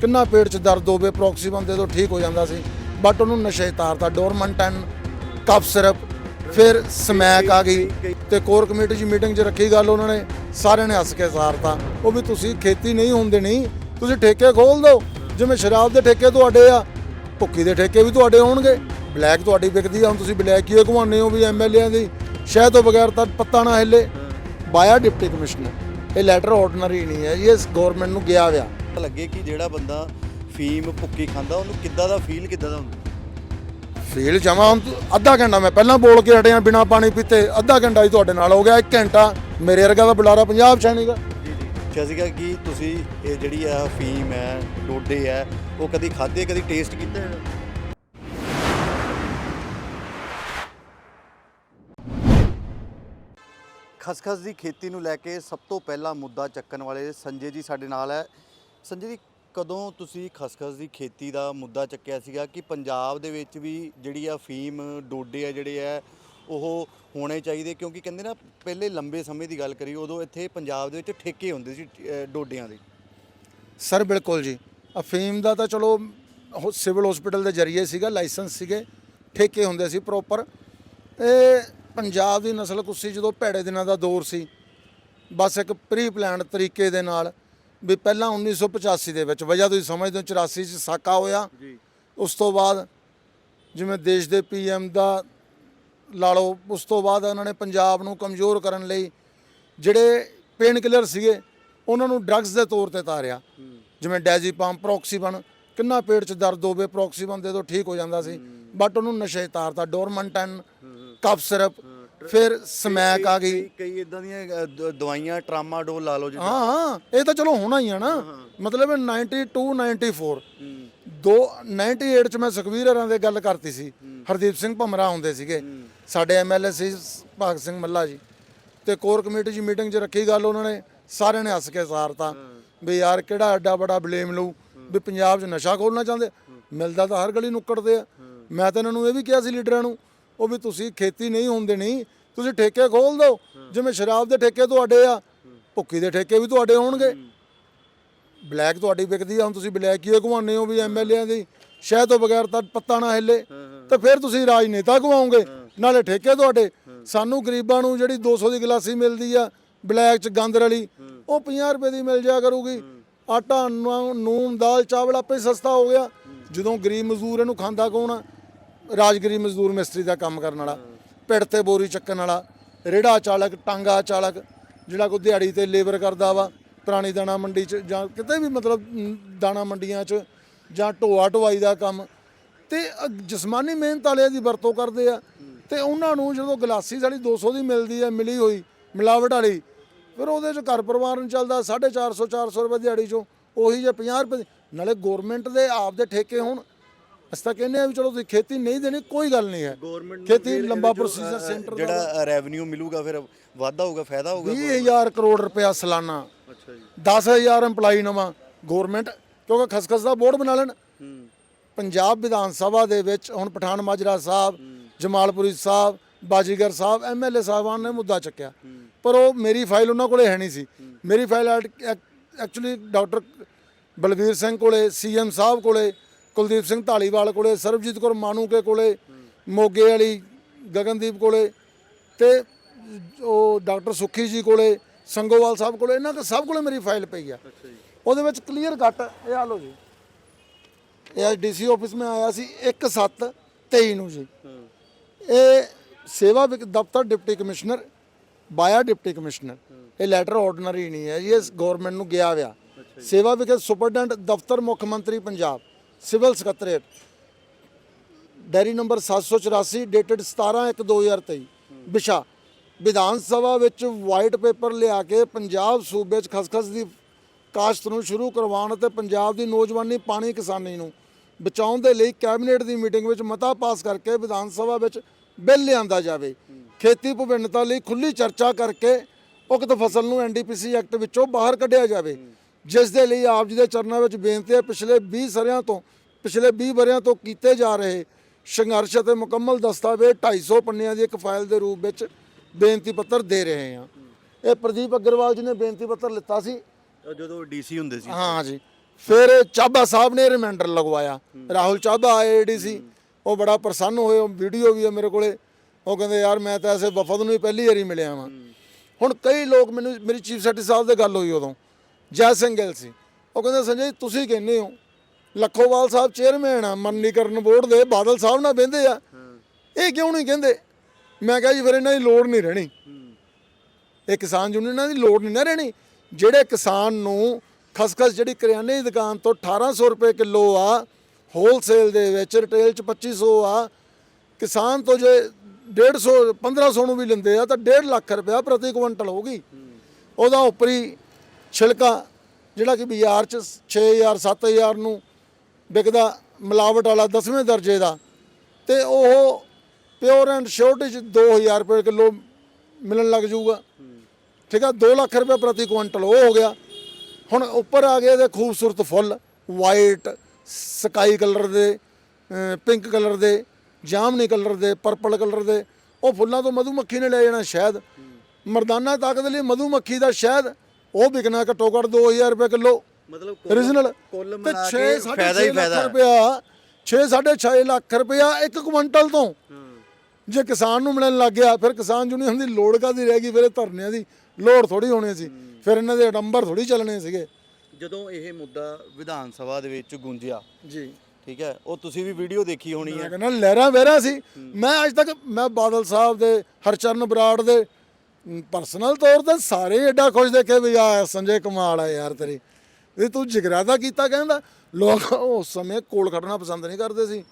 ਕਿੰਨਾ ਪੇਟ 'ਚ ਦਰਦ ਹੋਵੇ ਪ੍ਰੋਕਸੀਬਨ ਦੇ ਦੋ ਠੀਕ ਹੋ ਜਾਂਦਾ ਸੀ। ਬਟ ਉਹਨੂੰ ਨਸ਼ੇ ਤਾਰਤਾ ਡੋਰਮੈਂਟਨ ਕਫ ਸਿਰਪ ਫਿਰ ਸਮੈਕ ਆ ਗਈ ਤੇ ਕੋਰ ਕਮੇਟੀ ਦੀ ਮੀਟਿੰਗ 'ਚ ਰੱਖੀ ਗੱਲ ਉਹਨਾਂ ਨੇ, ਸਾਰਿਆਂ ਨੇ ਹੱਸ ਕੇ ਸਾਰਤਾ। ਉਹ ਵੀ ਤੁਸੀਂ ਖੇਤੀ ਨਹੀਂ ਹੁੰਦੇ ਨਹੀਂ ਤੁਸੀਂ ਠੇਕੇ ਖੋਲ ਦਿਓ। ਜਿਵੇਂ ਸ਼ਰਾਬ ਦੇ ਠੇਕੇ ਤੁਹਾਡੇ ਆ ਭੁੱਕੀ ਦੇ ਠੇਕੇ ਵੀ ਤੁਹਾਡੇ ਹੋਣਗੇ। ਬਲੈਕ ਤੁਹਾਡੀ ਵਿਕਦੀ ਆ, ਹੁਣ ਤੁਸੀਂ ਬਲੈਕ ਹੀ ਘੁਮਾਉਂਦੇ ਹੋ ਵੀ ਐਮਐਲਏਆਂ ਦੀ। ਸ਼ਹਿ ਤੋਂ ਬਗੈਰ ਤਾਂ ਪੱਤਾ ਨਾ ਹਿੱਲੇ। ਬਾਇਆ ਡਿਪਟੀ ਕਮਿਸ਼ਨਰ ਇਹ ਲੈਟਰ ਆਰਡੀਨਰੀ ਨਹੀਂ ਹੈ ਇਹ ਗਵਰਨਮੈਂਟ ਨੂੰ ਗਿਆ ਵਿਆ ਲੱਗੇ ਕਿ ਜਿਹੜਾ ਬੰਦਾ ਫੀਮ ਭੁੱਕੀ ਖਾਂਦਾ ਉਹਨੂੰ ਕਿੱਦਾਂ ਦਾ ਫੀਲ ਕਿੱਦਾਂ ਦਾ ਹੁੰਦਾ? ਫੀਲ ਜਮਾ ਅੱਧਾ ਘੰਟਾ ਮੈਂ ਪਹਿਲਾਂ ਬੋਲ ਕੇ ਹਟਿਆ ਬਿਨਾ ਪਾਣੀ ਪੀਤੇ ਅੱਧਾ ਘੰਟਾ ਹੀ ਤੁਹਾਡੇ ਨਾਲ ਹੋ ਗਿਆ 1 ਘੰਟਾ ਮੇਰੇ ਵਰਗਾ ਦਾ ਬੁਲਾਰਾ ਪੰਜਾਬ ਨਹੀਂਗਾ ਜੀ ਜੀ। ਸੀਗਾ ਕਿ ਤੁਸੀਂ ਇਹ ਜਿਹੜੀ ਆ ਫੀਮ ਹੈ ਡੋਡੇ ਹੈ ਉਹ ਕਦੀ ਖਾਦੇ ਕਦੀ ਟੇਸਟ ਕੀਤਾ ਹੈ? ਖਸਖਸ ਦੀ ਖੇਤੀ ਨੂੰ ਲੈ ਕੇ ਸਭ ਤੋਂ ਪਹਿਲਾ ਮੁੱਦਾ ਚੱਕਣ ਵਾਲੇ ਸੰਜੇ ਜੀ ਸਾਡੇ ਨਾਲ ਹੈ। ਸੰਜੇ ਜੀ ਕਦੋਂ ਤੁਸੀਂ ਖਸਖਸ ਦੀ ਖੇਤੀ ਦਾ ਮੁੱਦਾ ਚੱਕਿਆ ਸੀਗਾ ਕਿ ਪੰਜਾਬ ਦੇ ਵਿੱਚ ਵੀ ਜਿਹੜੀ ਆ ਫੀਮ ਡੋਡੇ ਆ ਜਿਹੜੇ ਆ ਉਹ ਹੋਣੇ ਚਾਹੀਦੇ? ਕਿਉਂਕਿ ਕਹਿੰਦੇ ਨਾ ਪਹਿਲੇ ਲੰਬੇ ਸਮੇਂ ਦੀ ਗੱਲ ਕਰੀ ਉਦੋਂ ਇੱਥੇ ਪੰਜਾਬ ਦੇ ਵਿੱਚ ਠੇਕੇ ਹੁੰਦੇ ਸੀ ਅਹ, ਡੋਡਿਆਂ ਦੇ। ਸਰ ਬਿਲਕੁਲ ਜੀ। ਅਫੀਮ ਦਾ ਤਾਂ ਚਲੋ ਹੋ ਸਿਵਲ ਹਸਪੀਟਲ ਦੇ ਜਰੀਏ ਸੀਗਾ ਲਾਇਸੈਂਸ ਸੀਗੇ ਠੇਕੇ ਹੁੰਦੇ ਸੀ ਪ੍ਰੋਪਰ। ਇਹ ਪੰਜਾਬ ਦੀ ਨਸਲ ਕੁੱਸੀ ਜਦੋਂ ਭੈੜੇ ਦਿਨਾਂ ਦਾ ਦੌਰ ਸੀ ਬਸ ਇੱਕ ਪ੍ਰੀ ਪਲਾਨਡ ਤਰੀਕੇ ਦੇ ਨਾਲ ਵੀ ਪਹਿਲਾਂ 1985 ਦੇ ਵਿੱਚ ਵਜ੍ਹਾ ਤੁਸੀਂ ਸਮਝਦੇ ਹੋ 84 ਚ ਸਾਕਾ ਹੋਇਆ। ਜੀ। ਉਸ ਤੋਂ ਬਾਅਦ ਜਿਵੇਂ ਦੇਸ਼ ਦੇ ਪੀਐਮ ਦਾ ਲਾ ਲਓ ਉਸ ਤੋਂ ਬਾਅਦ ਉਹਨਾਂ ਨੇ ਪੰਜਾਬ ਨੂੰ ਕਮਜ਼ੋਰ ਕਰਨ ਲਈ ਜਿਹੜੇ ਪੇਨ ਕਿਲਰ ਸੀਗੇ ਉਹਨਾਂ ਨੂੰ ਡਰੱਗਸ ਦੇ ਤੌਰ ਤੇ ਤਾਰਿਆ। ਜਿਵੇਂ ਡੈਜ਼ੀਪਾਮ ਪ੍ਰੋਕਸੀਬਨ ਕਿੰਨਾ ਪੇਟ 'ਚ ਦਰਦ ਹੋਵੇ ਪ੍ਰੋਕਸੀਬਨ ਦੇ ਦੋ ਠੀਕ ਹੋ ਜਾਂਦਾ ਸੀ। ਬਟ ਉਹਨੂੰ ਨਸ਼ੇ ਤਾਰਤਾ ਡੋਰਮੈਂਟਨ ਕਫ ਸਿਰਪ ਫਿਰ ਸਮੈਕ ਆ ਗਈ। ਕਈ ਇਦਾਂ ਦੀਆਂ ਦ- ਦਵਾਈਆਂ ਟਰਾਮਾਡੋਲ ਲਾ ਲਓ ਜਿੱਦਾਂ। ਹਾਂ ਹਾਂ ਇਹ ਤਾਂ ਚਲੋ ਹੋਣਾ ਹੀ ਆ ਨਾ। ਮਤਲਬ 92 94 ਦੋ 98 ਚ ਮੈਂ ਸੁਖਵੀਰ ਹਰਾਂ ਦੇ ਗੱਲ ਕਰਤੀ ਸੀ। ਹਰਦੀਪ ਸਿੰਘ ਭਮਰਾ ਹੁੰਦੇ ਸੀਗੇ। ਸਾਡੇ ਐਮਐਲਏ ਸੀ ਭਗਤ ਸਿੰਘ ਮੱਲਾ ਜੀ। ਤੇ ਕੋਰ ਕਮੇਟੀ ਦੀ ਮੀਟਿੰਗ 'ਚ ਰੱਖੀ ਗੱਲ ਉਹਨਾਂ ਨੇ। ਸਾਰਿਆਂ ਨੇ ਹੱਸ ਕੇ ਸਾਰਤਾ। ਵੀ ਯਾਰ ਕਿਹੜਾ ਐਡਾ ਬੜਾ ਬਲੇਮ ਲਊ। ਵੀ ਪੰਜਾਬ 'ਚ ਨਸ਼ਾ ਖੋਲਣਾ ਚਾਹੁੰਦੇ। ਮਿਲਦਾ ਤਾਂ ਹਰ ਗਲੀ ਨੁੱਕੜ ਤੇ ਆ। ਮੈਂ ਤਾਂ ਇਹਨਾਂ ਨੂੰ ਇਹ ਵੀ ਕਿਹਾ ਸੀ ਲੀਡਰਾਂ ਨੂੰ ਉਹ ਵੀ ਤੁਸੀਂ ਖੇਤੀ ਨਹੀਂ ਹੁੰਦੇ ਨਹੀਂ, ਤੁਸੀਂ ਠੇਕੇ ਖੋਲ ਦਿਓ। ਜਿਵੇਂ ਸ਼ਰਾਬ ਦੇ ਠੇਕੇ ਤੁਹਾਡੇ ਆ, ਭੁੱਕੀ ਦੇ ਠੇਕੇ ਵੀ ਤੁਹਾਡੇ ਹੋਣਗੇ। ਬਲੈਕ ਤੁਹਾਡੀ ਵਿਕਦੀ ਆ, ਹੁਣ ਤੁਸੀਂ ਬਲੈਕ ਹੀ ਘੁਮਾਉਂਦੇ ਹੋ ਵੀ ਐਮਐਲਏਆਂ ਦੀ, ਸ਼ਹਿ ਤੋਂ ਬਗੈਰ ਤਾਂ ਪੱਤਾ ਨਾ ਹਿੱਲੇ। ਤਾਂ ਫਿਰ ਤੁਸੀਂ ਰਾਜਨੇਤਾ ਘੁਮਾਓਗੇ, ਨਾਲੇ ਠੇਕੇ ਤੁਹਾਡੇ। ਸਾਨੂੰ ਗਰੀਬਾਂ ਨੂੰ ਜਿਹੜੀ 200 ਦੀ ਗਲਾਸੀ ਮਿਲਦੀ ਆ, ਬਲੈਕ ਚ ਗੰਦ ਰਲੀ ਉਹ 50 ਰੁਪਏ ਦੀ ਮਿਲ ਜਾ ਕਰੂਗੀ। ਆਟਾ, ਨੂੰ- ਨੂਨ, ਦਾਲ, ਚਾਵਲ ਆਪੇ ਸਸਤਾ ਹੋ ਗਿਆ। ਜਦੋਂ ਗਰੀਬ ਮਜ਼ਦੂਰ ਇਹਨੂੰ ਖਾਂਦਾ ਕੌਣ ਆ? ਰਾਜਗਰੀ ਮਜ਼ਦੂਰ ਮਿਸਤਰੀ ਦਾ ਕੰਮ ਕਰਨ ਵਾਲਾ, ਪਿੜ ਤੇ ਬੋਰੀ ਚੱਕਣ ਵਾਲਾ, ਰੇੜਾ ਚਾਲਕ, ਟਾਂਗਾ ਚਾਲਕ, ਜਿਹੜਾ ਕੋਈ ਦਿਹਾੜੀ ਤੇ ਲੇਬਰ ਕਰਦਾ ਵਾ, ਪੁਰਾਣੀ ਦਾਣਾ ਮੰਡੀ 'ਚ ਜਾਂ ਕਿਤੇ ਵੀ ਮਤਲਬ ਦਾਣਾ ਮੰਡੀਆਂ 'ਚ ਜਾਂ ਢੋਆ ਢਵਾਈ ਦਾ ਕੰਮ, ਤੇ ਜਿਸਮਾਨੀ ਮਿਹਨਤ ਵਾਲਿਆਂ ਦੀ ਵਰਤੋਂ ਕਰਦੇ ਆ, ਤੇ ਉਹਨਾਂ ਨੂੰ ਜਦੋਂ ਗਲਾਸੀ ਸਾਡੀ 200 ਦੀ ਮਿਲਦੀ ਆ, ਮਿਲੀ ਹੋਈ, ਮਿਲਾਵਟ ਵਾਲੀ, ਫਿਰ ਉਹਦੇ 'ਚ ਘਰ ਪਰਿਵਾਰ ਨੂੰ ਚੱਲਦਾ 450 400 ਰੁਪਏ ਦਿਹਾੜੀ 'ਚੋਂ, ਉਹੀ ਜੇ 50 ਰੁਪਏ ਦੀ- ਨਾਲੇ ਗਵਰਨਮੈਂਟ ਦੇ ਆਪ ਦੇ ਠੇਕੇ ਹੋਣ ਅਸੀਂ ਤਾਂ ਕਹਿੰਦੇ ਆ ਵੀ ਚਲੋ ਤੁਸੀਂ ਖੇਤੀ ਨਹੀਂ ਦੇਣੀ ਕੋਈ ਗੱਲ ਨਹੀਂ ਹੈ। ਗਵਰਨਮੈਂਟ ਖੇਤੀ ਲੰਬਾ ਪ੍ਰੋਸੀਜਰ ਸੈਂਟਰ ਦਾ। ਜਿਹੜਾ ਰੈਵਨਿਊ ਮਿਲੂਗਾ ਫਿਰ ਵਾਧਾ ਹੋਊਗਾ ਫਾਇਦਾ ਹੋਊਗਾ 20000 ਕਰੋੜ ਰੁਪਇਆ ਸਾਲਾਨਾ। ਅੱਛਾ ਜੀ। 10000 EMPLOYE ਨਵਾਂ। ਗਵਰਨਮੈਂਟ ਕਿਉਂਕਿ ਖਸਖਸ ਦਾ ਬੋਰਡ ਬਣਾ ਲੈਣ। ਪੰਜਾਬ ਵਿਧਾਨ ਸਭਾ ਦੇ ਵਿੱਚ ਹੁਣ ਪਠਾਨ ਮਾਜਰਾ ਸਾਹਿਬ ਜਮਾਲਪੁਰੀ ਸਾਹਿਬ ਬਾਜੀਗਰ ਸਾਹਿਬ ਐਮਐਲਏ ਸਾਹਿਬਾਨ ਨੇ ਮੁੱਦਾ ਚੱਕਿਆ। ਪਰ ਉਹ ਮੇਰੀ ਫਾਈਲ ਉਹਨਾਂ ਕੋਲੇ ਹੈ ਨਹੀਂ ਸੀ। ਮੇਰੀ file actually doctor Balvir Singh ਕੋਲੇ ਸੀਐਮ ਸਾਹਿਬ ਕੋਲੇ ਕੁਲਦੀਪ ਸਿੰਘ ਢਾਲੀਵਾਲ ਕੋਲੇ ਸਰਬਜੀਤ ਕੌਰ ਮਾਨੂਕੇ ਕੋਲੇ ਮੋਗੇ ਵਾਲੀ ਗਗਨਦੀਪ ਕੋਲੇ ਤੇ ਉਹ ਡਾਕਟਰ ਸੁੱਖੀ ਜੀ ਕੋਲੇ ਸੰਗੋਵਾਲ ਸਾਹਿਬ ਕੋਲੇ ਇਹਨਾਂ ਕੋਲ ਸਭ ਕੋਲੇ ਮੇਰੀ ਫਾਈਲ ਪਈ ਆ। ਉਹਦੇ ਵਿੱਚ ਕਲੀਅਰ ਕੱਟ ਇਹ ਆ ਲਓ ਜੀ। ਇਹ ਅੱਜ ਡੀਸੀ ਆਫਿਸ ਮੈਂ ਆਇਆ ਸੀ 1723 ਨੂੰ ਜੀ। ਇਹ ਸੇਵਾ ਵਿਕ ਦਫ਼ਤਰ deputy commissioner via deputy commissioner. ਇਹ ਲੈਟਰ ਆਰਡੀਨਰੀ ਨਹੀਂ ਹੈ ਜੀ ਇਹ ਗਵਰਨਮੈਂਟ ਨੂੰ ਗਿਆ ਵਿਆ ਸੇਵਾ ਵਿਖੇ ਸੁਪਰਡੈਂਟ ਦਫ਼ਤਰ ਮੁੱਖ ਮੰਤਰੀ Punjab. Civil secretariat diary number 784 dated 17/1/2023 ਵਿਸ਼ਾ ਵਿਧਾਨ ਸਭਾ ਵਿੱਚ ਵਾਈਟ ਪੇਪਰ ਲਿਆ ਕੇ ਪੰਜਾਬ ਸੂਬੇ 'ਚ ਖਸਖਸ ਦੀ ਕਾਸ਼ਤ ਨੂੰ ਸ਼ੁਰੂ ਕਰਵਾਉਣ ਅਤੇ ਪੰਜਾਬ ਦੀ ਨੌਜਵਾਨੀ, ਪਾਣੀ, ਕਿਸਾਨੀ ਨੂੰ ਬਚਾਉਣ ਦੇ ਲਈ ਕੈਬਨਿਟ ਦੀ ਮੀਟਿੰਗ ਵਿੱਚ ਮਤਾ ਪਾਸ ਕਰਕੇ ਵਿਧਾਨ ਸਭਾ ਵਿੱਚ ਬਿੱਲ ਲਿਆਂਦਾ ਜਾਵੇ। ਖੇਤੀ ਭਿੰਨਤਾ ਲਈ ਖੁੱਲੀ ਚਰਚਾ ਕਰਕੇ ਉਕਤ ਫਸਲ ਨੂੰ ਐਨਡੀਪੀਸੀ ਐਕਟ ਵਿੱਚੋਂ ਬਾਹਰ ਕੱਢਿਆ ਜਾਵੇ। ਜਿਸ ਦੇ ਲਈ ਆਪ ਜੀ ਦੇ ਚਰਨਾਂ ਵਿੱਚ ਬੇਨਤੀ ਹੈ ਪਿਛਲੇ 20 ਸਰਿਆਂ ਤੋਂ ਪਿਛਲੇ 20 ਵਰਿਆਂ ਤੋਂ ਕੀਤੇ ਜਾ ਰਹੇ ਸੰਘਰਸ਼ ਅਤੇ ਮੁਕੰਮਲ ਦਸਤਾਵੇਜ਼ 250 ਪੰਨਿਆਂ ਦੀ ਇੱਕ ਫਾਈਲ ਦੇ ਰੂਪ ਵਿੱਚ ਬੇਨਤੀ ਪੱਤਰ ਦੇ ਰਹੇ ਹਾਂ। ਇਹ ਪ੍ਰਦੀਪ ਅਗਰਵਾਲ ਜੀ ਨੇ ਬੇਨਤੀ ਪੱਤਰ ਲਿੱਤਾ ਸੀ। ਜਦੋਂ ਡੀਸੀ ਹੁੰਦੇ ਸੀ। ਹਾਂ ਜੀ। ਫਿਰ ਚਾਬਾ ਸਾਹਿਬ ਨੇ ਰਿਮਾਈਂਡਰ ਲਗਵਾਇਆ। ਰਾਹੁਲ ਚਾਬਾ ਆਏ ਏਡੀਸੀ ਉਹ ਬੜਾ ਪ੍ਰਸੰਨ ਹੋਏ ਉਹ ਵੀਡੀਓ ਵੀ ਹੈ ਮੇਰੇ ਕੋਲੇ। ਉਹ ਕਹਿੰਦੇ ਯਾਰ ਮੈਂ ਤਾਂ ਐਸੇ ਵਫਦ ਨੂੰ ਹੀ ਪਹਿਲੀ ਵਾਰੀ ਮਿਲਿਆ ਵਾਂ। ਹੁਣ ਕਈ ਲੋਕ ਮੈਨੂੰ ਮੇਰੀ ਚੀਫ ਸੈਕਟਰੀ ਸਾਹਿਬ ਦੇ ਗੱਲ ਹੋਈ ਉਦੋਂ। ਜੈ ਸਿੰਘ ਗਿੱਲ ਸੀ। ਉਹ ਕਹਿੰਦੇ ਸੰਜੇ ਤੁਸੀਂ ਕਹਿੰਦੇ ਹੋ? ਲੱਖੋਵਾਲ ਸਾਹਿਬ ਚੇਅਰਮੈਨ ਆ ਮੰਨੀਕਰਨ ਬੋਰਡ ਦੇ ਬਾਦਲ ਸਾਹਿਬ ਨਾਲ ਬਹਿੰਦੇ ਆ। ਇਹ ਕਿਉਂ ਨਹੀਂ ਕਹਿੰਦੇ? ਮੈਂ ਕਿਹਾ ਜੀ ਫਿਰ ਇਹਨਾਂ ਦੀ ਲੋੜ ਨਹੀਂ ਰਹਿਣੀ। ਇਹ ਕਿਸਾਨ ਯੂਨੀਅਨਾਂ ਦੀ ਲੋੜ ਨਹੀਂ ਨਾ ਰਹਿਣੀ। ਜਿਹੜੇ ਕਿਸਾਨ ਨੂੰ ਖਸਖਸ ਜਿਹੜੀ ਕਰਿਆਨੇ ਦੀ ਦੁਕਾਨ ਤੋਂ 1800 ਰੁਪਏ ਕਿਲੋ ਆ ਹੋਲਸੇਲ ਦੇ ਵਿੱਚ ਰਿਟੇਲ ਚ 2500 ਆ ਕਿਸਾਨ ਤੋਂ ਜੇ 150 1500 ਨੂੰ ਵੀ ਲੈਂਦੇ ਆ ਤਾਂ 1.5 ਲੱਖ ਰੁਪਇਆ ਪ੍ਰਤੀ ਕੁਇੰਟਲ ਹੋਗੀ ਉਹਦਾ ਉੱਪਰੀ ਛਿਲਕਾ, ਜਿਹੜਾ ਕਿ ਬਾਜ਼ਾਰ ਚ 6000 7000 ਨੂੰ ਵਿਕਦਾ ਮਿਲਾਵਟ ਵਾਲਾ 10ਵੇਂ ਦਰਜੇ ਦਾ ਤੇ ਉਹ ਪਿਓਰ ਐਂਡ ਸ਼ੋਰਟ ਚ 2000 ਰੁਪਏ ਕਿਲੋ ਮਿਲਣ ਲੱਗ ਜਾਊਗਾ। ਠੀਕ ਆ 2 ਲੱਖ ਰੁਪਏ ਪ੍ਰਤੀ ਕੁਇੰਟਲ ਉਹ ਹੋ ਗਿਆ। ਹੁਣ ਉੱਪਰ ਆ ਗਏ ਇਹਦੇ ਖੂਬਸੂਰਤ ਫੁੱਲ ਵਾਈਟ ਸਕਾਈ ਕਲਰ ਦੇ ਪਿੰਕ ਕਲਰ ਦੇ, ਜਾਮਨੀ ਕਲਰ ਦੇ ਪਰਪਲ ਕਲਰ ਦੇ। ਉਹ ਫੁੱਲਾਂ ਤੋਂ ਮਧੂਮੱਖੀ ਨੇ ਲੈ ਜਾਣਾ ਸ਼ਾਇਦ। ਮਰਦਾਨਾ ਤਾਕਤ ਲਈ ਮਧੂਮੱਖੀ ਦਾ ਸ਼ਾਇਦ ਉਹ ਵਿਕਣਾ ਘੱਟੋ ਘੱਟ 2000 ਰੁਪਏ ਕਿਲੋ। ਮਤਲਬ ਓਰੀਜਨਲ ਕੁੱਲ ਤੇ ਮਿਲਾ 6 ਕੇ ਫਾਇਦਾ ਹੀ ਫਾਇਦਾ। ਰੁਪਇਆ 6 6.5 ਲੱਖ ਰੁਪਇਆ ਇੱਕ ਕੁਇੰਟਲ ਤੋਂ। ਜੇ ਕਿਸਾਨ ਨੂੰ ਮਿਲਣ ਲੱਗ ਗਿਆ ਫਿਰ ਕਿਸਾਨ ਯੂਨੀਅਨ ਦੀ ਲੋੜ ਕਾਦੀ ਰਹਿ ਗਈ? ਫਿਰ ਇਹ ਧਰਨਿਆਂ ਦੀ ਲੋੜ ਥੋੜੀ ਹੋਣੀ ਸੀ। ਫਿਰ ਇਹਨਾਂ ਦੇ ਅਡੰਬਰ ਥੋੜੀ ਚੱਲਣੇ ਸੀਗੇ। ਜਦੋਂ ਇਹ ਮੁੱਦਾ ਵਿਧਾਨ ਸਭਾ ਦੇ ਵਿੱਚ ਗੁੰਜਿਆ ਜੀ। ਠੀਕ ਹੈ? ਉਹ ਤੁਸੀਂ ਵੀ ਵੀਡੀਓ ਦੇਖੀ ਹੋਣੀ ਮੈਂ ਹੈ। ਕਹਿੰਦਾ ਲਹਿਰਾਂ ਵਹਿਰਾਂ ਸੀ। ਮੈਂ ਅੱਜ ਤੱਕ ਮੈਂ ਬਾਦਲ ਸਾਹਿਬ ਦੇ ਹਰਚਰਨ ਬਰਾੜ ਦੇ ਪਰਸਨਲ ਤੌਰ ਤੇ ਸਾਰੇ ਐਡਾ ਖੁਸ਼ ਦੇਖੇ ਵੀ ਆ ਸੰਜੇ ਕਮਾਲ ਆ ਯਾਰ ਤੇਰੀ। ਵੀ ਤੂੰ ਜਿਗਰਾਦਾ ਕੀਤਾ ਕਹਿੰਦਾ ਲੋਕ ਉਸ ਸਮੇਂ ਕੋਲ ਖੜਨਾ ਪਸੰਦ ਨਹੀਂ ਕਰਦੇ ਸੀ।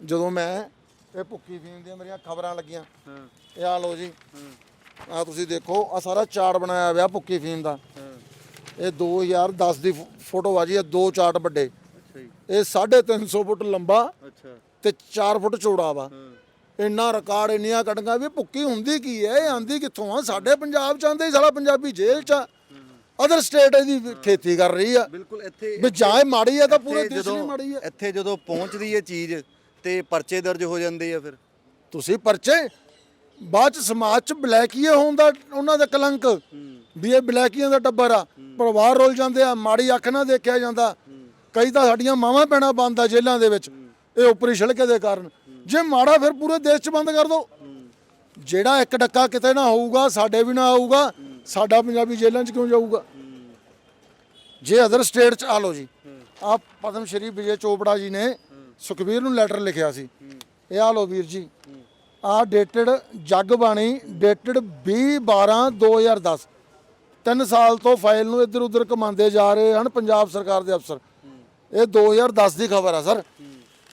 ਜਦੋਂ ਮੈਂ ਇਹ ਭੁੱਕੀ ਫੀਮ ਦੀਆਂ ਮੇਰੀਆਂ ਖਬਰਾਂ ਲੱਗੀਆਂ ਇਹ ਆ ਲਓ ਜੀ। ਆ ਤੁਸੀਂ ਦੇਖੋ ਆ ਸਾਰਾ ਚਾਰਟ ਬਣਾਇਆ ਹੋਇਆ ਭੁੱਕੀ ਫੀਮ ਦਾ। ਇਹ 2010 ਦੀ ਫੋਟੋ ਆ ਜੀ ਇਹ ਦੋ ਚਾਰਟ ਵੱਡੇ। ਇਹ 350 ਫੁੱਟ ਲੰਬਾ ਅੱਛਾ। ਤੇ 4 ਫੁੱਟ ਚੌੜਾ ਵਾ। ਇੰਨਾ ਰਿਕਾਰਡ ਇੰਨੀਆਂ ਕਟੀਆਂ ਵੀ ਭੁੱਕੀ ਹੁੰਦੀ ਕੀ ਹੈ? ਇਹ ਆਂਦੀ ਕਿੱਥੋਂ ਆ? ਸਾਡੇ ਪੰਜਾਬ ਚ ਆਂਦੇ ਸਾਲਾ ਪੰਜਾਬੀ ਜੇਲ੍ਹ ਚ ਅਦਰ ਸਟੇਟ ਇਹਦੀ ਖੇਤੀ ਕਰ ਰਹੀ ਆ। ਬਿਲਕੁਲ ਇੱਥੇ ਵੀ ਜਾਏ ਮਾੜੀ ਆ ਤਾਂ ਪੂਰੇ ਦੇਸ਼ ਲਈ ਮਾੜੀ ਆ। ਇੱਥੇ ਜਦੋਂ ਪਹੁੰਚਦੀ ਹੈ ਚੀਜ਼ ਤੇ ਪਰਚੇ ਦਰਜ ਹੋ ਜਾਂਦੇ ਆ ਫਿਰ। ਤੁਸੀਂ ਪਰਚੇ ਬਾਅਦ ਚ ਸਮਾਜ ਚ ਬਲੈਕੀਏ ਹੋਣ ਦਾ ਉਹਨਾਂ ਦਾ ਕਲੰਕ। ਵੀ ਇਹ ਬਲੈਕੀਆਂ ਦਾ ਟੱਬਰ ਆ। ਪਰਿਵਾਰ ਰੁੱਲ ਜਾਂਦੇ ਆ ਮਾੜੀ ਅੱਖ ਨਾਲ ਦੇਖਿਆ ਜਾਂਦਾ। ਕਈ ਤਾਂ ਸਾਡੀਆਂ ਮਾਵਾਂ ਪੈਣਾ ਬੰਦ ਆ ਜੇਲ੍ਹਾਂ ਦੇ ਵਿੱਚ। ਇਹ ਉੱਪਰੀ ਛਿਲਕੇ ਦੇ ਕਾਰਨ। ਜੇ ਮਾੜਾ ਫਿਰ ਪੂਰੇ ਦੇਸ਼ ਚ ਬੰਦ ਕਰ ਦੋ। ਜਿਹੜਾ ਇੱਕ ਡੱਕਾ ਕਿਤੇ ਨਾ ਹੋਊਗਾ, ਸਾਡੇ ਵੀ ਨਾ ਆਊਗਾ, ਸਾਡਾ ਪੰਜਾਬੀ ਜੇਲ੍ਹਾਂ ਚ ਕਿਉਂ ਜਾਊਗਾ? ਜੇ ਅਦਰ ਸਟੇਟ ਚ ਆ ਲਓ ਜੀ ਆ ਪਦਮ ਸ਼੍ਰੀ ਵਿਜੇ ਚੋਪੜਾ ਜੀ ਨੇ ਸੁਖਬੀਰ ਨੂੰ ਲੈਟਰ ਲਿਖਿਆ ਸੀ। ਇਹ ਆ ਲਓ ਵੀਰ ਜੀ ਆ ਡੇਟਡ ਜੱਗ ਬਾਣੀ ਡੇਟਡ 20 12 2010 ਤਿੰਨ ਸਾਲ ਤੋਂ ਫਾਈਲ ਨੂੰ ਇੱਧਰ ਉੱਧਰ ਕਮਾਉਂਦੇ ਜਾ ਰਹੇ ਹਨ ਪੰਜਾਬ ਸਰਕਾਰ ਦੇ ਅਫਸਰ। ਇਹ 2010 ਦੀ ਖਬਰ ਆ, ਸਰ।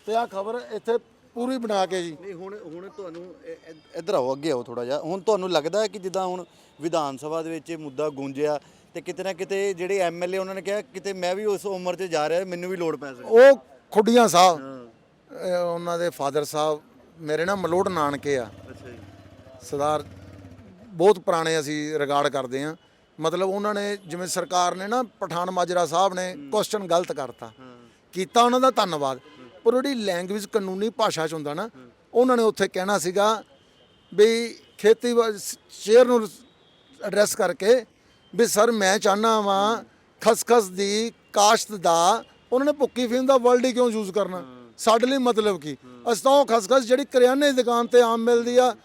ਤੇ ਆ ਖਬਰ ਇੱਥੇ ਪੂਰੀ ਬਣਾ ਕੇ ਜੀ। ਨਹੀਂ ਹੁਣ ਹੁਣ ਤੁਹਾਨੂੰ ਇ- ਇ- ਇੱਧਰ ਆਓ ਅੱਗੇ ਆਓ ਥੋੜਾ ਜਿਹਾ। ਹੁਣ ਤੁਹਾਨੂੰ ਲੱਗਦਾ ਹੈ ਕਿ ਜਿੱਦਾਂ ਹੁਣ ਵਿਧਾਨ ਸਭਾ ਦੇ ਵਿੱਚ ਇਹ ਮੁੱਦਾ ਗੂੰਜਿਆ ਤੇ ਕਿਤੇ ਨਾ ਕਿਤੇ ਜਿਹੜੇ ਐਮਐਲਏ ਉਹਨਾਂ ਨੇ ਕਿਹਾ ਕਿਤੇ ਮੈਂ ਵੀ ਉਸ ਉਮਰ 'ਚ ਜਾ ਰਿਹਾ ਮੈਨੂੰ ਵੀ ਲੋੜ ਪੈ ਸਕਦੀ। ਉਹ ਖੁੱਡੀਆਂ ਸਾਹਿਬ ਉਹਨਾਂ ਦੇ ਫਾਦਰ ਸਾਹਿਬ ਮੇਰੇ ਨਾਲ ਮਲੋਟ ਨਾਨਕੇ ਆ। ਅੱਛਾ ਜੀ। ਸਰਦਾਰ ਬਹੁਤ ਪੁਰਾਣੇ ਅਸੀਂ ਰਿਗਾਰਡ ਕਰਦੇ ਆ ਮਤਲਬ ਉਹਨਾਂ ਨੇ ਜਿਵੇਂ ਸਰਕਾਰ ਨੇ ਨਾ ਪਠਾਨ ਮਾਜਰਾ ਸਾਹਿਬ ਨੇ ਕੁਐਸਚਨ ਗਲਤ ਕਰਤਾ। ਕੀਤਾ ਉਹਨਾਂ ਦਾ ਧੰਨਵਾਦ। ਪਰ ਜਿਹੜੀ ਲੈਂਗੁਏਜ ਕਾਨੂੰਨੀ ਭਾਸ਼ਾ ਚ ਹੁੰਦਾ ਨਾ, ਉਹਨਾਂ ਨੇ ਉੱਥੇ ਕਹਿਣਾ ਸੀਗਾ ਵੀ ਖੇਤੀ ਸ਼ੇਅਰ ਨੂੰ ਐਡਰੈਸ ਕਰਕੇ ਵੀ ਸਰ ਮੈਂ ਚਾਹਨਾ ਵਾਂ ਖਸਖਸ ਦੀ ਕਾਸ਼ਤ ਦਾ, ਉਹਨਾਂ ਨੇ ਭੁੱਕੀ ਫੀਮ ਦਾ ਵਰਲਡ ਹੀ ਕਿਉਂ ਯੂਜ਼ ਕਰਨਾ? ਸਾਡੇ ਲਈ ਮਤਲਬ ਕੀ? ਅਸੀਂ ਤਾਂ ਉਹ ਖਸਖਸ ਜਿਹੜੀ ਕਰਿਆਨੇ ਦੀ ਦੁਕਾਨ ਤੇ ਆਮ ਮਿਲਦੀ ਆ,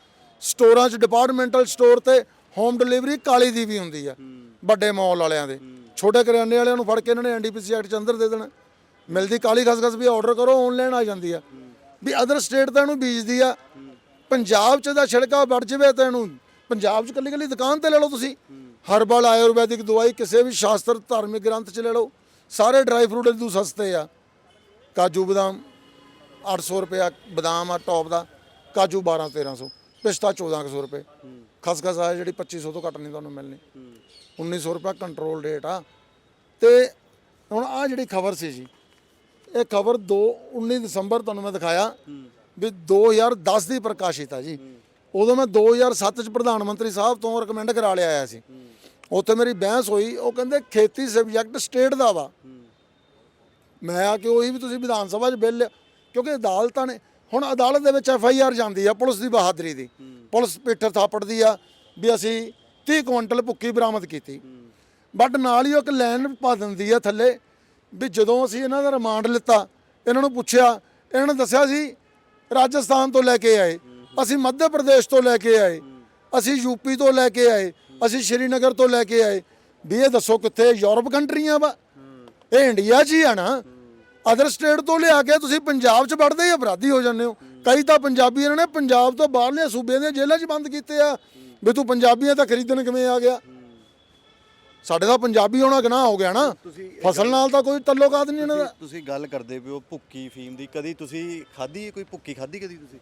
ਸਟੋਰਾਂ 'ਚ ਡਿਪਾਰਟਮੈਂਟਲ ਸਟੋਰ ਤੇ ਹੋਮ ਡਿਲੀਵਰੀ ਕਾਲੀ ਦੀ ਵੀ ਹੁੰਦੀ ਆ, ਵੱਡੇ ਮਾਲ ਵਾਲਿਆਂ ਦੇ। ਛੋਟੇ ਕਰਿਆਨੇ ਵਾਲਿਆਂ ਨੂੰ ਫੜ ਕੇ ਇਹਨਾਂ ਨੇ ਐਨਡੀਪੀਸੀ ਐਕਟ 'ਚ ਅੰਦਰ ਦੇ ਦੇਣਾ। ਮਿਲਦੀ ਕਾਲੀ ਖਸਖਸ ਵੀ ਆਰਡਰ ਕਰੋ ਆਨਲਾਈਨ ਆ ਜਾਂਦੀ ਆ। ਵੀ ਅਦਰ ਸਟੇਟ ਤਾਂ ਇਹਨੂੰ ਬੀਜਦੀ ਆ। ਪੰਜਾਬ 'ਚ ਦਾ ਛਿੜਕਾ ਵੜ ਜਵੇ ਤਾਂ ਇਹਨੂੰ। ਪੰਜਾਬ 'ਚ ਕੱਲੀ ਕੱਲੀ ਦੁਕਾਨ ਤੇ ਲੈ ਲਓ ਤੁਸੀਂ। ਹਰਬਲ ਆਯੁਰਵੈਦਿਕ ਦਵਾਈ ਕਿਸੇ ਵੀ ਸ਼ਾਸਤਰ ਧਾਰਮਿਕ ਗ੍ਰੰਥ 'ਚ ਲੈ ਲਓ। ਸਾਰੇ ਡਰਾਈ ਫਰੂਟ ਇਹਦੂ ਸਸਤੇ ਆ। ਕਾਜੂ ਬਦਾਮ 800 ਰੁਪਇਆ ਬਦਾਮ ਆ ਟੌਪ ਦਾ। ਕਾਜੂ 12 1300 ਪਿਸਤਾ 1400 ਰੁਪਏ। ਖਸਖਸ ਆ ਜਿਹੜੀ 2500 ਤੋਂ ਘੱਟ ਨਹੀਂ ਤੁਹਾਨੂੰ ਮਿਲਣੀ। 1900 ਰੁਪਏ ਕੰਟਰੋਲ ਰੇਟ ਆ। ਤੇ ਹੁਣ ਆ ਜਿਹੜੀ ਖਬਰ ਸੀ ਜੀ ਇਹ ਖਬਰ 2 19 ਦਸੰਬਰ ਤੁਹਾਨੂੰ ਮੈਂ ਦਿਖਾਇਆ ਵੀ 2010 ਦੀ ਪ੍ਰਕਾਸ਼ਿਤ ਆ ਜੀ। ਉਦੋਂ ਮੈਂ 2007 ਚ ਪ੍ਰਧਾਨ ਮੰਤਰੀ ਸਾਹਿਬ ਤੋਂ ਰეკਮੈਂਡ ਕਰਾ ਲਿਆ ਆਇਆ ਸੀ। ਉੱਥੇ ਮੇਰੀ ਬਹਿਸ ਹੋਈ ਉਹ ਕਹਿੰਦੇ ਖੇਤੀ ਸਬਜੈਕਟ ਸਟੇਟ ਦਾ ਵਾ। ਮੈਂ ਆ ਕਿ ਉਹੀ ਵੀ ਤੁਸੀਂ ਵਿਧਾਨ ਸਭਾ 'ਚ ਬਿੱਲ ਕਿਉਂਕਿ ਅਦਾਲਤਾਂ ਨੇ ਹੁਣ ਅਦਾਲਤ ਦੇ ਵਿੱਚ ਐਫ ਆਈ ਆਰ ਜਾਂਦੀ ਆ ਪੁਲਿਸ ਦੀ ਬਹਾਦਰੀ ਦੀ। ਪੁਲਿਸ ਪੇਠਰ ਥਾਪੜਦੀ ਆ ਵੀ ਅਸੀਂ 30 ਕੁਇੰਟਲ ਭੁੱਕੀ ਬਰਾਮਦ ਕੀਤੀ। ਬਟ ਨਾਲ ਹੀ ਉਹ ਇੱਕ ਲਾਈਨ ਪਾ ਦਿੰਦੀ ਆ ਥੱਲੇ ਵੀ ਜਦੋਂ ਅਸੀਂ ਇਹਨਾਂ ਦਾ ਰਿਮਾਂਡ ਲਿੱਤਾ, ਇਹਨਾਂ ਨੂੰ ਪੁੱਛਿਆ, ਇਹਨਾਂ ਨੇ ਦੱਸਿਆ ਸੀ, ਰਾਜਸਥਾਨ ਤੋਂ ਲੈ ਕੇ ਆਏ, ਅਸੀਂ ਮੱਧ ਪ੍ਰਦੇਸ਼ ਤੋਂ ਲੈ ਕੇ ਆਏ, ਅਸੀਂ ਯੂਪੀ ਤੋਂ ਲੈ ਕੇ ਆਏ, ਅਸੀਂ ਸ਼੍ਰੀਨਗਰ ਤੋਂ ਲੈ ਕੇ ਆਏ। ਵੀ ਇਹ ਦੱਸੋ ਕਿੱਥੇ, ਯੂਰਪ ਕੰਟਰੀਆਂ ਵਾ? ਇਹ ਇੰਡੀਆ 'ਚ ਹੀ ਆ ਨਾ? ਅਦਰ ਸਟੇਟ ਤੋਂ ਲਿਆ ਕੇ ਤੁਸੀਂ ਪੰਜਾਬ 'ਚ ਵੜਦੇ ਹੀ ਅਪਰਾਧੀ ਹੋ ਜਾਂਦੇ ਹੋ। ਕਈ ਤਾਂ ਪੰਜਾਬੀ ਇਹਨਾਂ ਨੇ ਪੰਜਾਬ ਤੋਂ ਬਾਹਰਲੇ ਸੂਬਿਆਂ ਦੀਆਂ ਜੇਲ੍ਹਾਂ 'ਚ ਬੰਦ ਕੀਤੇ ਆ। ਵੀ ਤੂੰ ਪੰਜਾਬੀਆਂ ਤਾਂ ਖਰੀਦਣ ਕਿਵੇਂ ਆ ਗਿਆ? ਸਾਡੇ ਤਾਂ ਪੰਜਾਬੀ ਹੋਣਾ ਗੁਨਾਹ ਹੋ ਗਿਆ ਨਾ। ਤੁਸੀਂ ਫਸਲ ਨਾਲ ਤਾਂ ਕੋਈ ਤਲੁਕਾਤ ਨਹੀਂ ਇਹਨਾਂ ਦਾ। ਤੁਸੀਂ- ਗੱਲ ਕਰਦੇ ਪਿਓ ਭੁੱਕੀ ਫੀਮ ਦੀ। ਕਦੀ ਤੁਸੀਂ ਖਾਧੀ ਕੋਈ ਭੁੱਕੀ ਖਾਧੀ ਕਦੀ ਤੁਸੀਂ?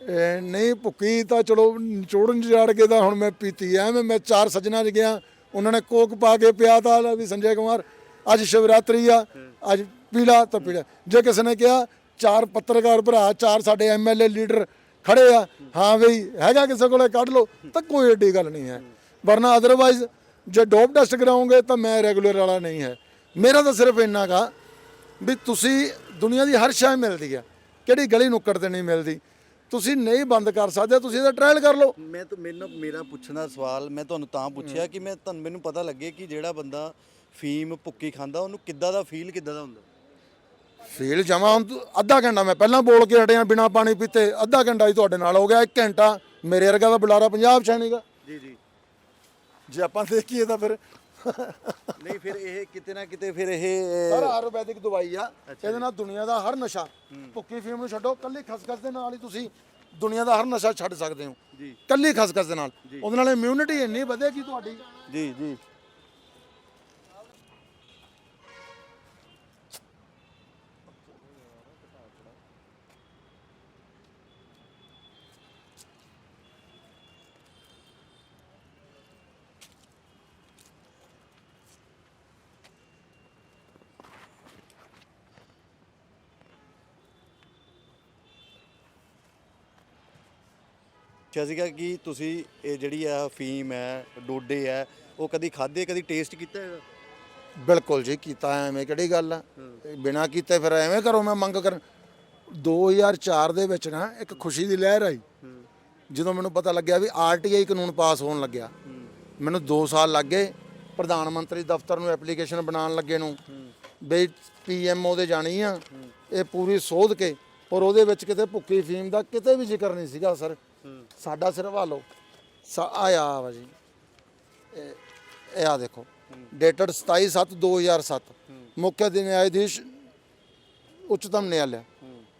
ਇਹ ਨਹੀਂ ਭੁੱਕੀ ਤਾਂ ਚਲੋ ਨਿਚੋੜਨ ਜਾੜ ਕੇ ਤਾਂ ਹੁਣ ਮੈਂ ਪੀਤੀ ਐ ਮੈਂ ਮੈਂ ਚਾਰ ਸੱਜਣਾ 'ਚ ਗਿਆ। ਉਹਨਾਂ ਨੇ ਕੋਕ ਪਾ ਕੇ ਪਿਆ ਤਾਂ ਲੈ ਵੀ ਸੰਜੇ ਕੁਮਾਰ ਅੱਜ ਸ਼ਿਵਰਾਤਰੀ ਆ ਅੱਜ ਪੀਲਾ ਤਾਂ ਪੀਲਾ। ਜੇ ਕਿਸੇ ਨੇ ਕਿਹਾ ਚਾਰ ਪੱਤਰਕਾਰ ਭਰਾ ਚਾਰ ਸਾਡੇ ਐਮਐਲਏ ਲੀਡਰ ਖੜੇ ਆ ਹਾਂ ਬਈ ਹੈਗਾ ਕਿਸੇ ਕੋਲੇ ਕੱਢ ਲਓ ਤਾਂ ਕੋਈ ਏਡੀ ਗੱਲ ਨਹੀਂ ਹੈ। ਵਰਨਾ ਅਦਰਵਾਈਜ਼ ਜੇ ਡੋਪ ਟੈਸਟ ਕਰਾਉਂਗੇ ਤਾਂ ਮੈਂ ਰੈਗੂਲਰ ਵਾਲਾ ਨਹੀਂ ਹੈ। ਮੇਰਾ ਤਾਂ ਸਿਰਫ ਇੰਨਾ ਗਾ ਵੀ ਤੁਸੀਂ ਦੁਨੀਆ ਦੀ ਹਰ ਸ਼ੈ ਮਿਲਦੀ ਆ। ਕਿਹੜੀ ਗਲੀ ਨੁੱਕੜ ਤੇ ਨਹੀਂ ਮਿਲਦੀ। ਤੁਸੀਂ ਨਹੀਂ ਬੰਦ ਕਰ ਸਕਦੇ ਤੁਸੀਂ ਇਹਦਾ ਟ੍ਰਾਇਲ ਕਰ ਲਓ। ਮੈਂ ਤਾਂ ਮੈਨੂੰ ਮੇਰਾ ਪੁੱਛਣਾ ਸਵਾਲ ਮੈਂ ਤੁਹਾਨੂੰ ਤਾਂ ਪੁੱਛਿਆ ਕਿ ਮੈਂ ਤੁਹਾਨੂੰ ਮੈਨੂੰ ਪਤਾ ਲੱਗੇ ਕਿ ਜਿਹੜਾ ਬੰਦਾ ਫੀਮ ਭੁੱਕੀ ਖਾਂਦਾ ਉਹਨੂੰ ਕਿੱਦਾਂ ਦਾ ਫੀਲ ਕਿੱਦਾਂ ਦਾ ਹੁੰਦਾ? ਫੀਲ ਜਮਾ ਹੁਣ ਤੂੰ- ਅੱਧਾ ਘੰਟਾ ਮੈਂ ਪਹਿਲਾਂ ਬੋਲ ਕੇ ਹਟਿਆ ਬਿਨਾ ਪਾਣੀ ਪੀਤੇ ਅੱਧਾ ਘੰਟਾ ਹੀ ਤੁਹਾਡੇ ਨਾਲ ਹੋ ਗਿਆ 1 ਘੰਟਾ ਮੇਰੇ ਵਰਗਾ ਦਾ ਬੁਲਾਰਾ ਪੰਜਾਬ ਚ ਨਹੀਂਗਾ ਜੀ ਜੀ। ਜੇ ਆਪਾਂ ਦੇਖੀਏ ਤਾਂ ਫਿਰ ਨਹੀਂ ਫਿਰ ਇਹ ਕਿਤੇ ਨਾ ਕਿਤੇ ਫਿਰ ਇਹ ਸਰ ਆਯੁਰਵੈਦਿਕ ਦਵਾਈ ਆ ਇਹਦੇ ਨਾਲ ਦੁਨੀਆ ਦਾ ਹਰ ਨਸ਼ਾ ਭੁੱਕੀ ਫੀਮ ਨੂੰ ਛੱਡੋ ਕੱਲੀ ਖਸਖਸ ਦੇ ਨਾਲ ਹੀ ਤੁਸੀਂ ਦੁਨੀਆ ਦਾ ਹਰ ਨਸ਼ਾ ਛੱਡ ਸਕਦੇ ਹੋ। ਜੀ। ਕੱਲੀ ਖਸਖਸ ਦੇ ਨਾਲ। ਉਹਦੇ ਨਾਲ ਇਮਿਊਨਿਟੀ ਇੰਨੀ ਵਧੇਗੀ ਤੁਹਾਡੀ। ਜੀ ਜੀ। ਕਿਹਾ ਸੀਗਾ ਕਿ ਤੁਸੀਂ ਇਹ ਜਿਹੜੀ ਆ ਫੀਮ ਹੈ, ਡੋਡੇ ਹੈ, ਉਹ ਕਦੀ ਖਾਦੇ ਕਦੀ ਟੇਸਟ ਕੀਤਾ ਹੈਗਾ? ਬਿਲਕੁਲ ਜੀ, ਕੀਤਾ ਐਵੇਂ ਕਿਹੜੀ ਗੱਲ ਆ? ਬਿਨਾ ਕੀਤੇ ਫਿਰ ਐਵੇਂ ਕਰੋ, ਮੈਂ ਮੰਗ ਕਰ 2004 ਦੇ ਵਿੱਚ ਨਾ ਇੱਕ ਖੁਸ਼ੀ ਦੀ ਲਹਿਰ ਆਈ। ਜਦੋਂ ਮੈਨੂੰ ਪਤਾ ਲੱਗਿਆ ਵੀ ਆਰਟੀਆਈ ਕਾਨੂੰਨ ਪਾਸ ਹੋਣ ਲੱਗਿਆ। ਮੈਨੂੰ 2 ਸਾਲ ਲੱਗ ਗਏ, ਪ੍ਰਧਾਨ ਮੰਤਰੀ ਦਫ਼ਤਰ ਨੂੰ ਐਪਲੀਕੇਸ਼ਨ ਬਣਾਉਣ ਲੱਗੇ ਨੂੰ। ਬਈ ਪੀਐਮਓ ਦੇ ਜਾਣੀ ਆ, ਇਹ ਪੂਰੀ ਸੋਧ ਕੇ, ਪਰ ਉਹਦੇ ਵਿੱਚ ਕਿਤੇ ਭੁੱਕੀ ਫੀਮ ਦਾ ਕਿਤੇ ਵੀ ਜ਼ਿਕਰ ਨਹੀਂ ਸੀਗਾ, ਸਰ। ਸਾਡਾ ਸਿਰ ਹਵਾਲੋ ਆਇਆ ਵਾ ਜੀ। ਇਹ ਇਹ ਆ ਦੇਖੋ। ਡੇਟਡ 27/7/2007 ਮੁੱਖ ਨਿਆਇਧੀਸ਼ ਉੱਚਤਮ ਨਿਆਲਿਆ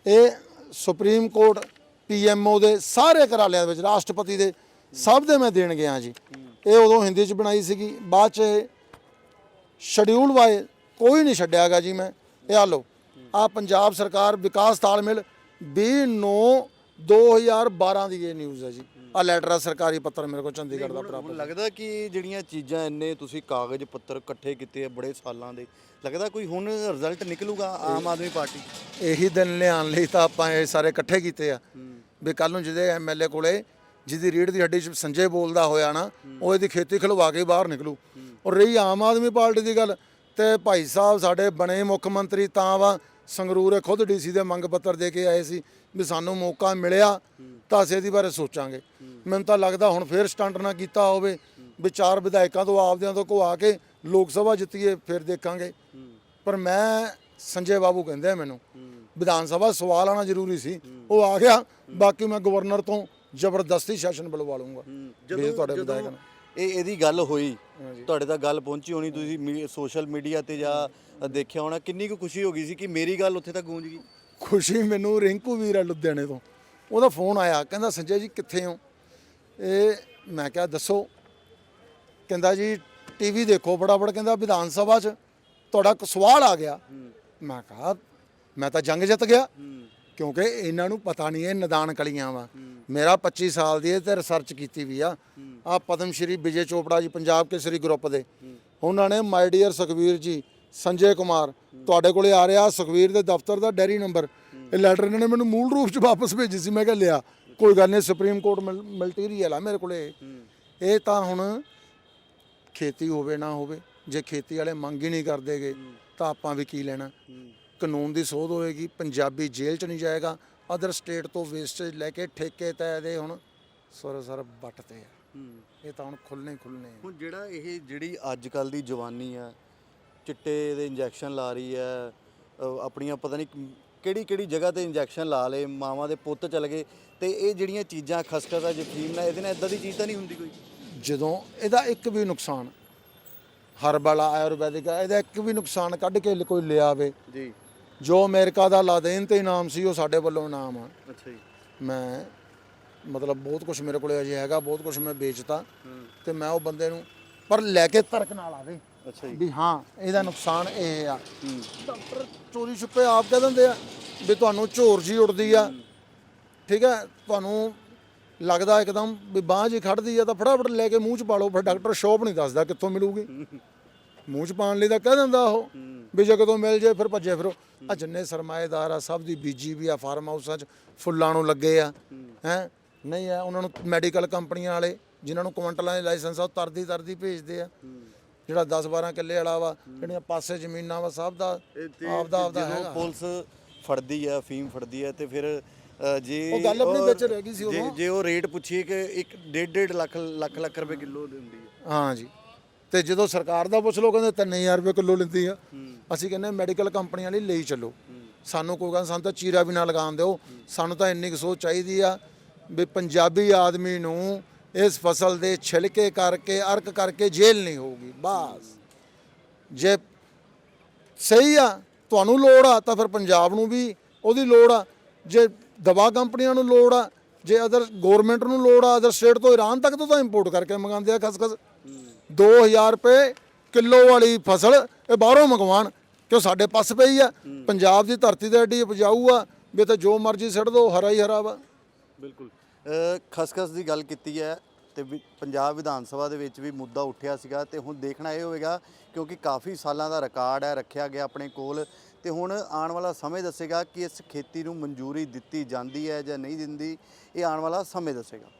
ਇਹ ਸੁਪਰੀਮ ਕੋਰਟ ਪੀਐਮਓ ਦੇ ਸਾਰੇ ਘਰਾਲਿਆਂ ਦੇ ਵਿੱਚ, ਰਾਸ਼ਟਰਪਤੀ ਦੇ ਸਭ ਦੇ ਮੈਂ ਦੇਣ ਗਿਆ ਜੀ। ਇਹ ਉਦੋਂ ਹਿੰਦੀ ਚ ਬਣਾਈ ਸੀਗੀ। ਬਾਅਦ ਚ ਸ਼ਡਿਊਲ ਵਾਏ ਕੋਈ ਨਹੀਂ ਛੱਡਿਆਗਾ ਜੀ ਮੈਂ। ਇਹ ਆ ਲਓ। ਆ ਪੰਜਾਬ ਸਰਕਾਰ ਵਿਕਾਸ ਤਾਲਮੇਲ 20 9 2012 ਦੀ ਇਹ ਨਿਊਜ਼ ਹੈ ਜੀ। ਆ ਲੈਟਰ ਆ ਸਰਕਾਰੀ ਪੱਤਰ ਮੇਰੇ ਕੋਲ ਚੰਡੀਗੜ੍ਹ ਦਾ ਪ੍ਰਾਪਤ। ਲੱਗਦਾ ਕਿ ਜਿਹੜੀਆਂ ਚੀਜ਼ਾਂ ਇੰਨੇ ਤੁਸੀਂ ਕਾਗਜ਼ ਪੱਤਰ ਇਕੱਠੇ ਕੀਤੇ ਆ ਬੜੇ ਸਾਲਾਂ ਦੇ ਲੱਗਦਾ ਕੋਈ ਹੁਣ ਰਿਜ਼ਲਟ ਨਿਕਲੂਗਾ ਆਮ ਆਦਮੀ ਪਾਰਟੀ? ਇਹੀ ਦਿਨ ਲਿਆਉਣ ਲਈ ਤਾਂ ਆਪਾਂ ਇਹ ਸਾਰੇ ਇਕੱਠੇ ਕੀਤੇ ਆ। ਵੀ ਕੱਲ ਨੂੰ ਜਿਹਦੇ ਐਮਐਲਏ ਕੋਲੇ ਜਿਹਦੀ ਰੀੜ ਦੀ ਹੱਡੀ 'ਚ ਸੰਜੇ ਬੋਲਦਾ ਹੋਇਆ ਨਾ ਉਹ ਇਹਦੀ ਖੇਤੀ ਖਲਵਾ ਕੇ ਬਾਹਰ ਨਿਕਲੂ। ਔਰ ਰਹੀ ਆਮ ਆਦਮੀ ਪਾਰਟੀ ਦੀ ਗੱਲ ਤੇ ਭਾਈ ਸਾਹਿਬ ਸਾਡੇ ਬਣੇ ਮੁੱਖ ਮੰਤਰੀ ਤਾਂ ਵਾ ਸੰਗਰੂਰ ਖੁਦ ਡੀਸੀ ਦੇ ਮੰਗ ਪੱਤਰ ਦੇ ਕੇ ਆਏ ਸੀ। ਵੀ ਸਾਨੂੰ ਮੌਕਾ ਮਿਲਿਆ ਤਾਂ ਅਸੀਂ ਇਹਦੇ ਬਾਰੇ ਸੋਚਾਂਗੇ। ਮੈਨੂੰ ਤਾਂ ਲੱਗਦਾ ਹੁਣ ਫੇਰ ਸਟੰਟ ਨਾ ਕੀਤਾ ਹੋਵੇ ਵੀ ਚਾਰ ਵਿਧਾਇਕਾਂ ਤੋਂ ਆਪਦਿਆਂ ਤੋਂ ਘਵਾ ਕੇ ਲੋਕ ਸਭਾ ਜਿੱਤੀਏ ਫਿਰ ਦੇਖਾਂਗੇ। ਪਰ ਮੈਂ ਸੰਜੇ ਬਾਬੂ ਕਹਿੰਦੇ ਆ ਮੈਨੂੰ ਵਿਧਾਨ ਸਭਾ ਸਵਾਲ ਆਣਾ ਜ਼ਰੂਰੀ ਸੀ। ਉਹ ਆ ਗਿਆ ਬਾਕੀ ਮੈਂ ਗਵਰਨਰ ਤੋਂ ਜ਼ਬਰਦਸਤੀ ਸੈਸ਼ਨ ਬੁਲਵਾ ਲੂੰਗਾ ਵੀ ਤੁਹਾਡੇ ਵਿਧਾਇਕ ਨੇ। ਇਹ ਇਹਦੀ ਗੱਲ ਹੋਈ ਤੁਹਾਡੇ ਤੱਕ ਗੱਲ ਪਹੁੰਚੀ ਹੋਣੀ ਤੁਸੀਂ ਸੋਸ਼ਲ ਮੀਡੀਆ ਤੇ ਜਾਂ ਦੇਖਿਆ ਹੋਣਾ ਕਿੰਨੀ ਕੁ ਖੁਸ਼ੀ ਹੋ ਗਈ ਸੀ ਕਿ ਮੇਰੀ ਗੱਲ ਉੱਥੇ ਤੱਕ ਗੂੰਜ ਗਈ? ਖੁਸ਼ੀ ਮੈਨੂੰ ਰਿੰਕੂ ਵੀਰ ਆ ਲੁਧਿਆਣੇ ਤੋਂ। ਉਹਦਾ ਫੋਨ ਆਇਆ, ਕਹਿੰਦਾ, ਸੰਜੇ ਜੀ, ਕਿੱਥੇ ਹੋ? ਇਹ ਮੈਂ ਕਿਹਾ, ਦੱਸੋ। ਕਹਿੰਦਾ ਜੀ, ਟੀਵੀ ਦੇਖੋ ਫਟਾਫਟ। ਕਹਿੰਦਾ, ਵਿਧਾਨ ਸਭਾ 'ਚ ਤੁਹਾਡਾ ਇੱਕ ਸਵਾਲ ਆ ਗਿਆ। ਮੈਂ ਕਿਹਾ, ਮੈਂ ਤਾਂ ਜੰਗ ਜਿੱਤ ਗਿਆ। ਕਿਉਂਕਿ ਇਹਨਾਂ ਨੂੰ ਪਤਾ ਨਹੀਂ ਇਹ ਨਦਾਨ ਕਲੀਆਂ ਵਾ। ਮੇਰਾ 25 ਸਾਲ ਦੀ ਇਹ ਤੇ ਰਿਸਰਚ ਕੀਤੀ ਵੀ ਆ। ਆ ਪਦਮ ਸ਼੍ਰੀ ਵਿਜੇ ਚੋਪੜਾ ਜੀ, ਪੰਜਾਬ ਕੇਸਰੀ ਗਰੁੱਪ ਦੇ। ਉਹਨਾਂ ਨੇ ਮਾਈ ਡੀਅਰ ਸੁਖਵੀਰ ਜੀ ਸੰਜੇ ਕੁਮਾਰ ਤੁਹਾਡੇ ਕੋਲੇ ਆ ਰਿਹਾ ਸੁਖਵੀਰ ਦੇ ਦਫ਼ਤਰ ਦਾ ਡੈਰੀ ਨੰਬਰ। ਇਹ ਲੈਟਰ ਇਹਨਾਂ ਨੇ ਮੈਨੂੰ ਮੂਲ ਰੂਪ 'ਚ ਵਾਪਸ ਭੇਜੀ ਸੀ ਮੈਂ ਕਿਹਾ ਲਿਆ ਕੋਈ ਗੱਲ ਨਹੀਂ ਸੁਪਰੀਮ ਕੋਰਟ ਮਲਟੀਰੀਅਲ ਆ ਮੇਰੇ ਕੋਲੇ। ਇਹ ਤਾਂ ਹੁਣ ਖੇਤੀ ਹੋਵੇ ਨਾ ਹੋਵੇ ਜੇ ਖੇਤੀ ਵਾਲੇ ਮੰਗ ਹੀ ਨਹੀਂ ਕਰਦੇਗੇ ਤਾਂ ਆਪਾਂ ਵੀ ਕੀ ਲੈਣਾ? ਕਾਨੂੰਨ ਦੀ ਸੋਧ ਹੋਏਗੀ ਪੰਜਾਬੀ ਜੇਲ੍ਹ 'ਚ ਨਹੀਂ ਜਾਏਗਾ ਅਦਰ ਸਟੇਟ ਤੋਂ ਵੇਸਟੇਜ ਲੈ ਕੇ ਠੇਕੇ ਤੇ ਇਹਦੇ ਹੁਣ ਸੁਰ ਸਰ ਵੱਟ ਤੇ ਆ। ਇਹ ਤਾਂ ਹੁਣ ਖੁੱਲਣੇ ਖੁੱਲਣੇ ਹੁਣ ਜਿਹੜਾ ਇਹ ਜਿਹੜੀ ਅੱਜ ਕੱਲ ਦੀ ਜਵਾਨੀ ਆ ਚਿੱਟੇ ਦੇ ਇੰਜੈਕਸ਼ਨ ਲਾ ਰਹੀ ਹੈ ਆਪਣੀਆਂ ਪਤਾ ਨਹੀਂ ਕਿਹੜੀ ਕਿਹੜੀ ਜਗ੍ਹਾ ਤੇ ਇੰਜੈਕਸ਼ਨ ਲਾ ਲਏ ਮਾਵਾਂ ਦੇ ਪੁੱਤ ਚਲ ਗਏ ਤੇ ਇਹ ਜਿਹੜੀਆਂ ਚੀਜ਼ਾਂ ਖਸਖਸ ਆ ਜਫੀਮ ਨਾਲ ਇਹਦੇ ਨਾਲ ਇਦਾਂ ਦੀ ਚੀਜ਼ ਤਾਂ ਨਹੀਂ ਹੁੰਦੀ ਕੋਈ? ਜਦੋਂ ਇਹਦਾ ਇੱਕ ਵੀ ਨੁਕਸਾਨ ਹਰਬਲ ਆਯੁਰਵੈਦਿਕ ਆ, ਇਹਦਾ ਇੱਕ ਵੀ ਨੁਕਸਾਨ ਕੱਢ ਕੇ ਕੋਈ ਲਿਆਵੇ ਜੀ। ਜੋ ਅਮਰੀਕਾ ਦਾ ਲਾਦੇਨ ਤੇ ਇਨਾਮ ਸੀ ਉਹ ਸਾਡੇ ਵੱਲੋਂ ਇਨਾਮ ਆ। ਅੱਛਾ ਜੀ। ਮੈਂ ਮਤਲਬ ਬਹੁਤ ਕੁਝ ਮੇਰੇ ਕੋਲੇ ਅਜੇ ਹੈਗਾ ਬਹੁਤ ਕੁਝ ਮੈਂ ਵੇਚਤਾ ਤੇ ਮੈਂ ਉਹ ਬੰਦੇ ਨੂੰ ਪਰ ਲੈ ਕੇ ਤਰਕ ਨਾਲ ਆਵੇ। ਅੱਛਾ ਜੀ। ਵੀ ਹਾਂ, ਇਹਦਾ ਨੁਕਸਾਨ ਇਹ ਆ। ਡਾਕਟਰ ਚੋਰੀ ਛੁਪੇ ਆਪ ਕਹਿ ਦਿੰਦੇ ਆ ਵੀ ਤੁਹਾਨੂੰ ਝੋਰ ਜੀ ਉੱਡਦੀ ਆ। ਠੀਕ ਹੈ, ਤੁਹਾਨੂੰ ਲੱਗਦਾ ਇੱਕਦਮ ਵੀ ਬਾਂਹ ਜੀ ਖੜਦੀ ਆ ਤਾਂ ਫਟਾਫਟ ਲੈ ਕੇ ਮੂੰਹ 'ਚ ਪਾ ਲਓ, ਫਿਰ ਡਾਕਟਰ ਸ਼ੋਪ ਨਹੀਂ ਦੱਸਦਾ ਕਿੱਥੋਂ ਮਿਲੂਗੀ। ਮੂੰਹ 'ਚ ਪਾਉਣ ਲਈ ਤਾਂ ਕਹਿ ਦਿੰਦਾ ਉਹ ਵੀ ਜੇ ਕਦੋਂ ਮਿਲ ਜੇ ਫਿਰ ਭੱਜੇ ਫਿਰੋ। ਆ ਜਿੰਨੇ ਸਰਮਾਏਦਾਰ ਆ, ਸਭ ਦੀ ਬੀਜੀ ਵੀ ਆ, ਫਾਰਮ ਹਾਊਸਾਂ 'ਚ ਫੁੱਲਾਂ ਨੂੰ ਲੱਗੇ ਆ। ਹੈ, ਨਹੀਂ ਆ, ਉਹਨਾਂ ਨੂੰ ਮੈਡੀਕਲ ਕੰਪਨੀਆਂ ਵਾਲੇ ਜਿਨ੍ਹਾਂ ਨੂੰ ਕੁਆਂਟਲਾਂ ਦੇ ਲਾਇਸੈਂਸ ਆ, ਉਹ ਤਰਦੀ ਤਰਦੀ ਭੇਜਦੇ ਆ। ਜਿਹੜਾ 10 12 ਕਿੱਲੇ ਵਾਲਾ ਵਾ ਜਿਹੜੀਆਂ ਪਾਸੇ ਜ਼ਮੀਨਾਂ ਵਾ ਸਭ ਦਾ ਆਪਦਾ ਆਪਦਾ ਜਦੋਂ ਹੈਗਾ। ਪੁਲਿਸ ਫੜਦੀ ਆ ਫੀਮ ਫੜਦੀ ਆ ਤੇ ਫਿਰ ਜੇ ਉਹ ਗੱਲ ਆਪਣੀ ਉਹ- ਵਿੱਚ ਰਹਿ ਗਈ ਸੀ ਉਦੋਂ। ਜੇ ਉਹ ਰੇਟ ਪੁੱਛੀਏ ਕਿ ਇੱਕ ਡੇਢ ਡੇਢ ਲੱਖ ਲੱਖ ਲੱਖ ਰੁਪਏ ਕਿਲੋ ਦਿੰਦੀ ਹੈ ਹਾਂ ਜੀ। ਤੇ ਜਦੋਂ ਸਰਕਾਰ ਦਾ ਪੁੱਛ ਲੋ ਕਹਿੰਦੇ 3000 ਰੁਪਏ ਕਿਲੋ ਲੈਂਦੀ ਆ। ਅਸੀਂ ਕਹਿੰਦੇ ਮੈਡੀਕਲ ਕੰਪਨੀਆਂ ਲਈ ਲਈ ਚੱਲੋ। ਸਾਨੂੰ ਕੋਈ ਗੱਲ ਸਾਨੂੰ ਤਾਂ ਚੀਰਾ ਵੀ ਨਾ ਲਗਾਉਣ ਦਿਓ। ਸਾਨੂੰ ਤਾਂ ਇੰਨੀ ਕੁ ਸੋਚ ਚਾਹੀਦੀ ਆ ਵੀ ਪੰਜਾਬੀ ਆਦਮੀ ਨੂੰ ਇਸ ਫਸਲ ਦੇ ਛਿਲਕੇ ਕਰਕੇ ਅਰਕ ਕਰਕੇ ਜੇਲ੍ਹ ਨਹੀਂ ਹੋਊਗੀ। ਬਸ। ਜੇ ਸਹੀ ਆ ਤੁਹਾਨੂੰ ਲੋੜ ਆ ਤਾਂ ਫਿਰ ਪੰਜਾਬ ਨੂੰ ਵੀ ਉਹਦੀ ਲੋੜ ਆ। ਜੇ ਦਵਾ ਕੰਪਨੀਆਂ ਨੂੰ ਲੋੜ ਆ ਜੇ ਅਦਰ ਗਵਰਨਮੈਂਟ ਨੂੰ ਲੋੜ ਆ ਅਦਰ ਸਟੇਟ ਤੋਂ ਇਰਾਨ ਤੱਕ ਤੋਂ ਤਾਂ ਇੰਪੋਰਟ ਕਰਕੇ ਮੰਗਾਉਂਦੇ ਆ ਖਸਖਸ। 2000 ਰੁਪਏ ਕਿਲੋ ਵਾਲੀ ਫਸਲ ਇਹ ਬਾਹਰੋਂ ਮੰਗਵਾਣ ਕਿਉਂ ਸਾਡੇ ਪਾਸ ਪਈ ਆ। ਪੰਜਾਬ ਦੀ ਧਰਤੀ ਤੇ ਐਡੀ ਉਪਜਾਊ ਆ ਵੀ ਤਾਂ ਜੋ ਮਰਜ਼ੀ ਸਿੱਟ ਦੋ ਹਰਾ ਹੀ ਹਰਾ ਵਾ। ਬਿਲਕੁਲ। ਖਸਖਸ ਦੀ ਗੱਲ ਕੀਤੀ ਹੈ ਤੇ ਵੀ, ਪੰਜਾਬ ਵਿਧਾਨ ਸਭਾ ਦੇ ਵਿੱਚ ਵੀ ਮੁੱਦਾ ਉੱਠਿਆ ਸੀਗਾ ਤੇ ਹੁਣ ਦੇਖਣਾ ਇਹ ਹੋਵੇਗਾ ਕਿਉਂਕਿ ਕਾਫੀ ਸਾਲਾਂ ਦਾ ਰਿਕਾਰਡ ਹੈ, ਰੱਖਿਆ ਗਿਆ ਆਪਣੇ ਕੋਲ ਤੇ ਹੁਣ ਆਉਣ ਵਾਲਾ ਸਮੇਂ ਦੱਸੇਗਾ ਕਿ ਇਸ ਖੇਤੀ ਨੂੰ ਮਨਜ਼ੂਰੀ ਦਿੱਤੀ ਜਾਂਦੀ ਹੈ ਜਾਂ ਨਹੀਂ ਦਿੰਦੀ, ਇਹ ਆਉਣ ਵਾਲਾ ਸਮੇਂ ਦੱਸੇਗਾ।